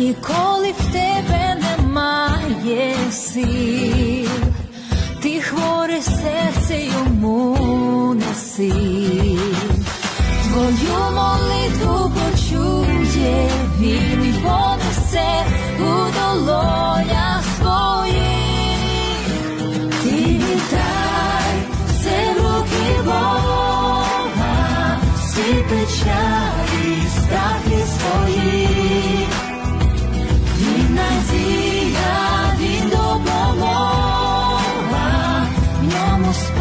І коли в тебе серце йому неси, твою молитву почує він і понесе у долонях своїх. Ти віддай все руки Бога, всі печалі, страхи. Christmas